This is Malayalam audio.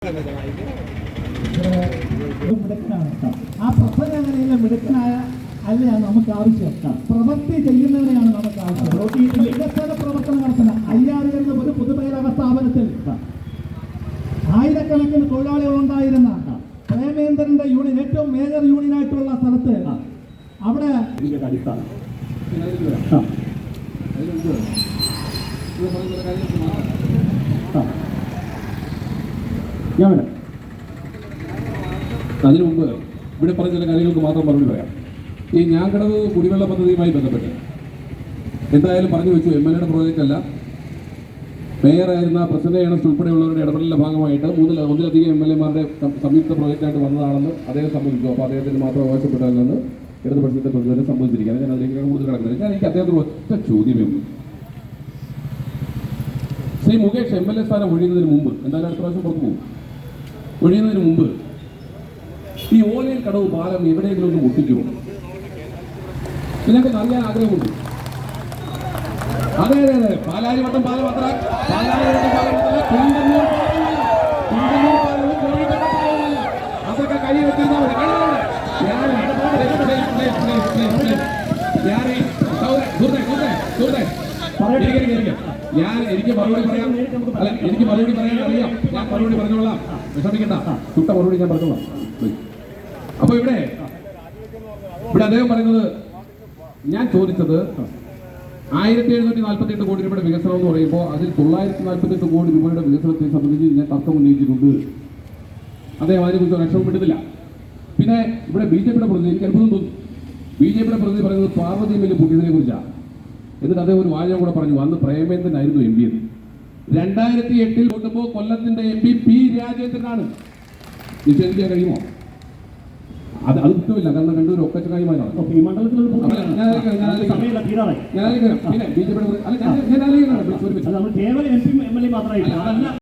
ആ പ്രസംഗങ്ങളിലെ മിടുക്കനായ അല്ല നമുക്ക് ആവശ്യം പ്രവൃത്തി ചെയ്യുന്നവരെയാണ് നമുക്ക് ആവശ്യം. വികസന പ്രവർത്തനം നടത്തുന്ന അയ്യാറ് എന്ന ഒരു പൊതുമേഖലാ സ്ഥാപനത്തിൽ ആയിരക്കണക്കിന് തൊഴിലാളികൾ ഉണ്ടായിരുന്ന പ്രേമേന്ദ്രന്റെ യൂണിയൻ ഏറ്റവും മേജർ യൂണിയൻ ആയിട്ടുള്ള സ്ഥലത്ത് അവിടെ അടിസ്ഥാനം. ഞാൻ അതിനു മുമ്പ് ഇവിടെ പറഞ്ഞ ചില കാര്യങ്ങൾക്ക് മാത്രം മറുപടി പറയാം. ഈ ഞാൻ കിടന്നത് കുടിവെള്ള പദ്ധതിയുമായി ബന്ധപ്പെട്ട്. എന്തായാലും പറഞ്ഞു വെച്ചു എം എൽ എയുടെ പ്രോജക്റ്റ് അല്ല. മേയറായിരുന്ന പ്രസന്ന ഏണസ് ഉൾപ്പെടെയുള്ളവരുടെ ഇടപെടലിന്റെ ഭാഗമായിട്ട് മൂന്നിൽ ഒന്നിലധികം എം എൽ എമാരുടെ സംയുക്ത പ്രോജക്റ്റായിട്ട് വന്നതാണെന്ന് അദ്ദേഹം സംബന്ധിച്ചു അപ്പോൾ അദ്ദേഹത്തിന് മാത്രം അവകാശപ്പെട്ടതല്ലെന്ന് ഇടതുപക്ഷത്തെ പ്രതിനിധി സംബന്ധിച്ചിരിക്കുകയാണ്. ഞാൻ അതിലേക്ക് കൂടുതൽ കിടക്കുന്നത് ഞാൻ എനിക്ക് അദ്ദേഹത്തിന് ഒറ്റ ചോദ്യമേ Shri Mukesh M L A സ്ഥാനം ഒഴിയുന്നതിന് മുമ്പ് എന്തായാലും അടുത്ത പ്രാവശ്യം പുറത്തു പോകും. ഒഴിയുന്നതിന് മുമ്പ് ഈ ഓലയിൽ കടവ് പാലം എവിടെയെങ്കിലും ഒന്ന് മുട്ടിക്കുമോ നിങ്ങൾക്ക് അറിയാൻ ആഗ്രഹമുണ്ട് അതെ അതെ അതെ പാലാരിവട്ടം പാലം അത്ര പാലാരിവട്ടം പാലം അത്ര കുണ്ടന്നൂർ. കുണ്ടന്നൂർ പാലവും കോഴിക്കോട് പാലവുമല്ല. അതൊക്കെ കൈ വെച്ചിരുന്നാൽ മതി. ഞാൻ സുഹൃത്തേ, സുഹൃത്തേ, സുഹൃത്തേ. ഇരിക്ക്. ഞാൻ എനിക്ക് മറുപടി പറയാം. അല്ല എനിക്ക് മറുപടി പറയാൻ അറിയാം. ഞാൻ മറുപടി പറഞ്ഞോളാം. വിഷമിക്കണ്ട. ചുട്ട മറുപടി ഞാൻ പറഞ്ഞോളാം. അപ്പൊ ഇവിടെ ഇവിടെ അദ്ദേഹം പറയുന്നത് ഞാൻ ചോദിച്ചത് ആയിരത്തി എഴുന്നൂറ്റി നാൽപ്പത്തി എട്ട് കോടി രൂപയുടെ വികസനം എന്ന് പറയുമ്പോൾ അതിൽ തൊള്ളായിരത്തി നാൽപ്പത്തി എട്ട് കോടി രൂപയുടെ വികസനത്തെ സംബന്ധിച്ച് ഞാൻ തർക്കം ഉന്നയിച്ചിട്ടുണ്ട്. അദ്ദേഹം അതിനെക്കുറിച്ച് രക്ഷപ്പെട്ടിട്ടില്ല പിന്നെ ഇവിടെ ബി ജെ പിയുടെ പ്രതിനിധി എനിക്ക് അത്ഭുതം തോന്നി. ബി ജെ പിയുടെ പ്രതിനിധി പറയുന്നത് പാർവതി മില്ല് പൊട്ടിയതിനെ കുറിച്ചാണ്. എന്നിട്ട് അദ്ദേഹം ഒരു വാചകം കൂടെ പറഞ്ഞു അന്ന് പ്രേമേന്ദ്രനായിരുന്നു എം പി എന്ന് രണ്ടായിരത്തി എട്ടിൽ കൊണ്ടുപോ കൊല്ലത്തിന്റെ എം പി പി രാജേന്ദ്രനാണ്. നിഷേധിക്കാൻ കഴിയുമോ? അത് അത് കുറ്റമില്ല കാരണം രണ്ടുപേരും ഒക്കെ ഞാൻ. പിന്നെ ബി ജെ പിയുടെ അല്ല ഞാൻ ഞാൻ ഒരു അത് നമ്മൾ കേവലം M P M L A മാത്രമായില്ല അല്ല, അതല്ല.